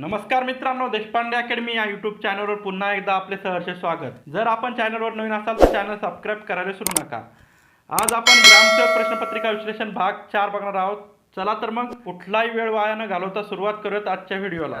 नमस्कार मित्रांनो देशपांडे अकॅडमी या यूट्यूब चॅनलवर पुन्हा एकदा आपले सहर्ष स्वागत. जर आपण चॅनलवर नवीन असाल तर चॅनल सबस्क्राईब करायला विसरू नका. आज आपण ग्रामसेवक प्रश्नपत्रिका विश्लेषण भाग चार बघणार आहोत. चला तर मग कुठलाही वेळ वाया न घालवता सुरुवात करूयात आजच्या व्हिडिओला.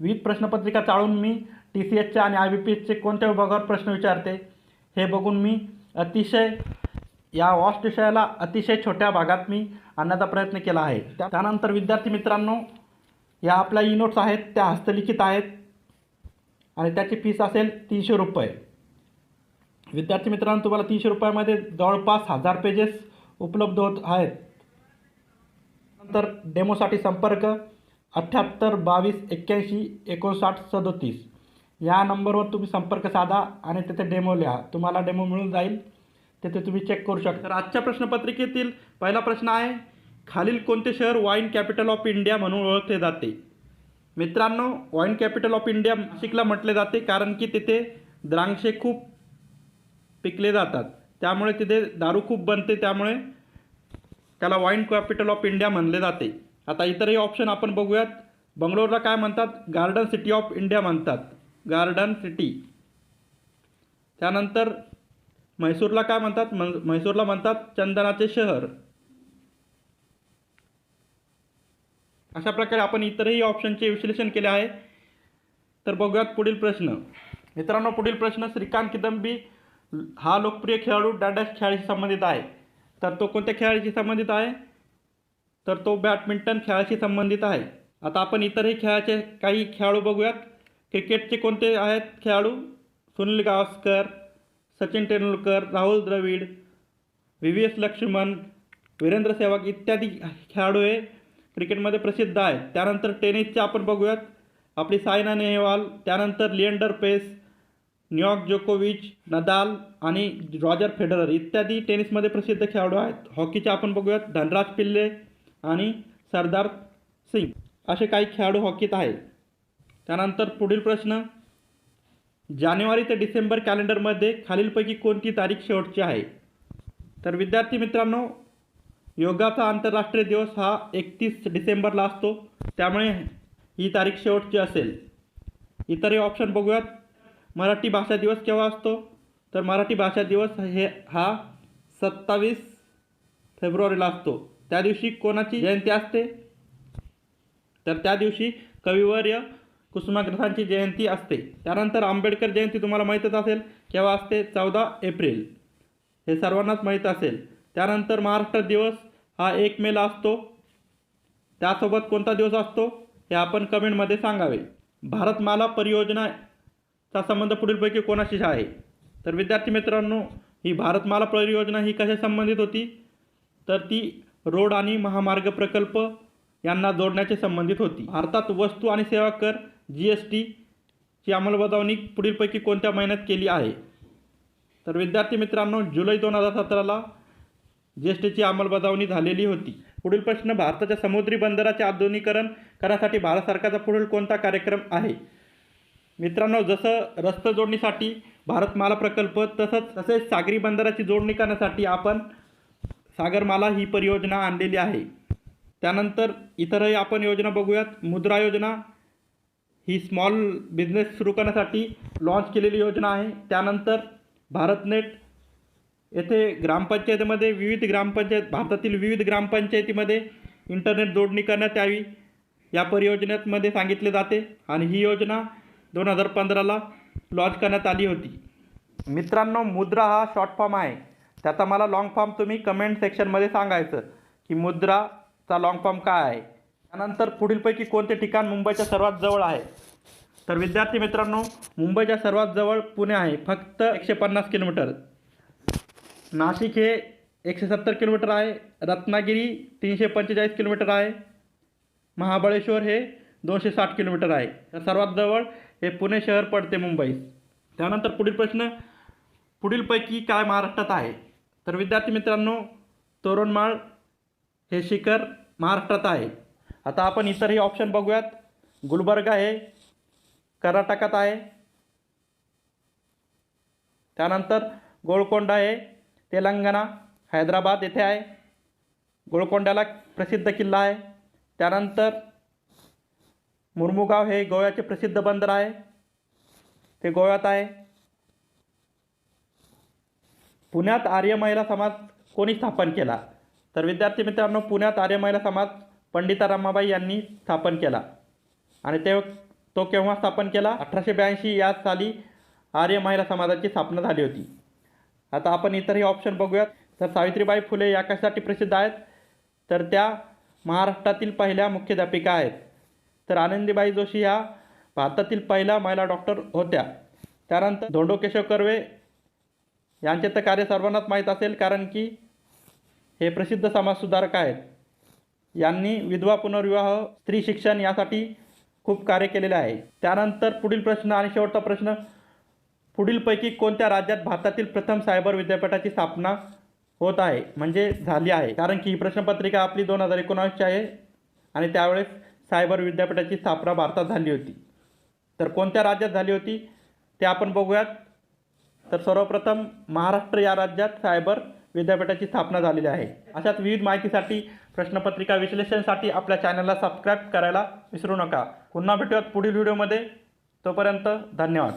विविध प्रश्नपत्रिका चाळून मी टी सी एचच्या आणि आय बी पी एचचे कोणत्या विभागावर प्रश्न विचारते. हे बघून मी अतिशय या वॉस्ट विषयाला अतिशय छोट्या भागात मी आणण्याचा प्रयत्न केला आहे. त्या- त्यानंतर विद्यार्थी मित्रांनो या आपल्या ई नोट्स आहेत त्या हस्तलिखित आहेत आणि त्याची फीस असेल तीनशे रुपये. विद्यार्थी मित्रांनो तुम्हाला तीनशे रुपयामध्ये जवळपास हजार पेजेस उपलब्ध होत आहेत. नंतर डेमोसाठी संपर्क. अठ्ठ्याहत्तर बावीस एक्क्याऐंशी एकोणसाठ सदोतीस. या नंबरवर तुम्ही संपर्क साधा आणि तिथे डेमो लिहा. तुम्हाला डेमो मिळून जाईल. तिथे तुम्ही चेक करू शकता. तर आजच्या प्रश्नपत्रिकेतील पहिला प्रश्न आहे खालील कोणते शहर वाईन कॅपिटल ऑफ इंडिया म्हणून ओळखले जाते? मित्रांनो वाईन कॅपिटल ऑफ इंडिया नाशिकला म्हटले जाते कारण की तिथे द्राक्षे खूप पिकले जातात. त्यामुळे तिथे दारू खूप बनते त्यामुळे त्याला वाईन कॅपिटल ऑफ इंडिया म्हणले जाते. आता इतरही ऑप्शन आपण बघूयात. बंगलोरला काय म्हणतात? गार्डन सिटी ऑफ इंडिया म्हणतात. गार्डन सिटी त्यानंतर म्हैसूरला काय म्हणतात? म म्हैसूरला म्हणतात चंदनाचे शहर. अशा प्रकारे आपण इतरही ऑप्शनचे विश्लेषण केले आहे. तर बघूयात पुढील प्रश्न. मित्रांनो पुढील प्रश्न श्रीकांत किदंबी हा लोकप्रिय खेळाडू डॅडॅश खेळाशी संबंधित आहे. तर तो कोणत्या खेळाशी संबंधित आहे? तर तो बॅडमिंटन खेळाशी संबंधित आहे. आता आपण इतरही खेळाचे काही खेळाडू बघूयात. क्रिकेटचे कोणते आहेत खेळाडू? Sunil Gavaskar Sachin Tendulkar Rahul Dravid V V S Laxman Virender Sehwag इत्यादी खेळाडू हे क्रिकेटमध्ये प्रसिद्ध आहेत. त्यानंतर टेनिसचे आपण बघूयात. आपली सायना नेहवाल त्यानंतर लिएंडर पेस न्यूयॉर्क जोकोविच नदाल आणि रॉजर फेडरर इत्यादी टेनिसमध्ये प्रसिद्ध खेळाडू आहेत. हॉकीचे आपण बघूयात. धनराज पिल्ले आणि सरदार सिंग असे काही खेळाडू हॉकीत आहेत. त्यानंतर पुढील प्रश्न जानेवारी ते डिसेंबर कॅलेंडरमध्ये खालीलपैकी कोणती तारीख शेवटची आहे? तर विद्यार्थी मित्रांनो योगाचा आंतरराष्ट्रीय दिवस हा एकतीस डिसेंबरला असतो. त्यामुळे ही तारीख शेवटची असेल. इतरही ऑप्शन बघूयात. मराठी भाषा दिवस केव्हा असतो? तर मराठी भाषा दिवस हे हा सत्तावीस फेब्रुवारीला असतो. त्या दिवशी कोणाची जयंती असते? तर त्या दिवशी कविवर्य कुसुमाग्रजांची जयंती असते. त्यानंतर आंबेडकर जयंती तुम्हाला माहीतच असेल केव्हा असते? चौदा एप्रिल. हे सर्वांनाच माहीत असेल. त्यानंतर महाराष्ट्र दिवस हा एक मेला असतो. त्यासोबत कोणता दिवस असतो? हे आपण कमेंटमध्ये सांगावे. भारतमाला परियोजनाचा संबंध पुढीलपैकी कोणाशी आहे? तर विद्यार्थी मित्रांनो ही भारतमाला परियोजना ही कशा संबंधित होती? तर ती रोड आणि महामार्ग प्रकल्प यांना जोडण्याचे संबंधित होती. भारतात वस्तू आणि सेवा कर जी एस टीची अंमलबजावणी पुढीलपैकी कोणत्या महिन्यात केली आहे? तर विद्यार्थी मित्रांनो जुलै दोन हजार सतराला जी एस टीची अंमलबजावणी झालेली होती. पुढील प्रश्न भारताच्या समुद्री बंदराचे आधुनिकरण करण्यासाठी भारत सरकारचा पुढील कोणता कार्यक्रम आहे? मित्रांनो जसं रस्ता जोडणीसाठी भारतमाला प्रकल्प तसंच तसेच सागरी बंदराची जोडणी करण्यासाठी आपण सागरमाला ही परियोजना आणलेली आहे. त्यानंतर इतरही आपण योजना बघूयात. मुद्रा योजना ही स्मॉल बिझनेस सुरू करण्यासाठी लॉन्च केलेली योजना आहे. त्यानंतर भारतनेट येथे ग्रामपंचायतीमध्ये विविध ग्रामपंचायत भारतातील विविध ग्रामपंचायतीमध्ये इंटरनेट जोडणी करण्यात यावी. या परियोजनेमध्ये सांगितले जाते आणि ही योजना दोन हजार पंधराला लॉन्च करण्यात आली होती. मित्रांनो मुद्रा हा शॉर्ट फॉर्म आहे. त्याचा मला लाँग फॉर्म तुम्ही कमेंट सेक्शनमध्ये सांगायचं की मुद्राचा लाँग फॉर्म काय आहे. त्यानंतर पुढीलपैकी कोणते ठिकाण मुंबईच्या सर्वात जवळ आहे? तर विद्यार्थी मित्रांनो मुंबईच्या सर्वात जवळ पुणे आहे. फक्त एकशे पन्नास किलोमीटर. नाशिक हे एकशे सत्तर किलोमीटर आहे. रत्नागिरी तीनशे पंचेचाळीस किलोमीटर आहे. महाबळेश्वर हे दोनशे साठ किलोमीटर आहे. तर सर्वात जवळ हे पुणे शहर पडते मुंबईत त्यानंतर पुढील प्रश्न पुढीलपैकी काय महाराष्ट्रात आहे? तर विद्यार्थी मित्रांनो तोरणमाळ हे शिखर महाराष्ट्रात आहे. आता आपण इतरही ऑप्शन बघूयात. गुलबर्गा हे कर्नाटकात आहे. त्यानंतर गोळकोंडा हे तेलंगणा हैदराबाद येथे आहे. गोळकोंड्याला प्रसिद्ध किल्ला आहे. त्यानंतर मुरमुगाव हे गोव्याचे प्रसिद्ध बंदर आहे. ते गोव्यात आहे. पुण्यात आर्य महिला समाज कोणी स्थापन केला? तर विद्यार्थी मित्रांनो पुण्यात आर्य महिला समाज पंडिता रमाबाई यांनी स्थापन केला. आणि ते तो केव्हा स्थापन केला? अठराशे ब्याऐंशी या साली आर्य महिला समाजाची स्थापना झाली होती. आता आपण इतरही ऑप्शन बघूयात. तर सावित्रीबाई फुले या कशासाठी प्रसिद्ध आहेत? तर त्या महाराष्ट्रातील पहिल्या मुख्याध्यापिका आहेत. तर आनंदीबाई जोशी ह्या भारतातील पहिल्या महिला डॉक्टर होत्या. त्यानंतर धोंडो केशव कर्वे यांचे तर कार्य सर्वांनाच माहीत असेल कारण की हे प्रसिद्ध समाजसुधारक आहेत. यांनी विधवा पुनर्विवाह स्त्री शिक्षण यासाठी खूप कार्य केलेले आहे. त्यानंतर पुढील प्रश्न आणि शेवटचा प्रश्न पुढीलपैकी कोणत्या राज्यात भारतातील प्रथम सायबर विद्यापीठाची स्थापना होत आहे म्हणजे झाली आहे? कारण की ही प्रश्नपत्रिका आपली दोन हजार एकोणावीसची आहे आणि त्यावेळेस सायबर विद्यापीठाची स्थापना भारतात झाली होती. तर कोणत्या राज्यात झाली होती ते आपण बघूयात. तर सर्वप्रथम महाराष्ट्र या राज्यात सायबर विद्यापीठाची स्थापना झालेली आहे. अशाच विविध माहितीसाठी प्रश्नपत्रिका विश्लेषणसाठी आपल्या चॅनलला सबस्क्राईब करायला विसरू नका. पुन्हा भेटूयात पुढील व्हिडिओमध्ये. तोपर्यंत धन्यवाद.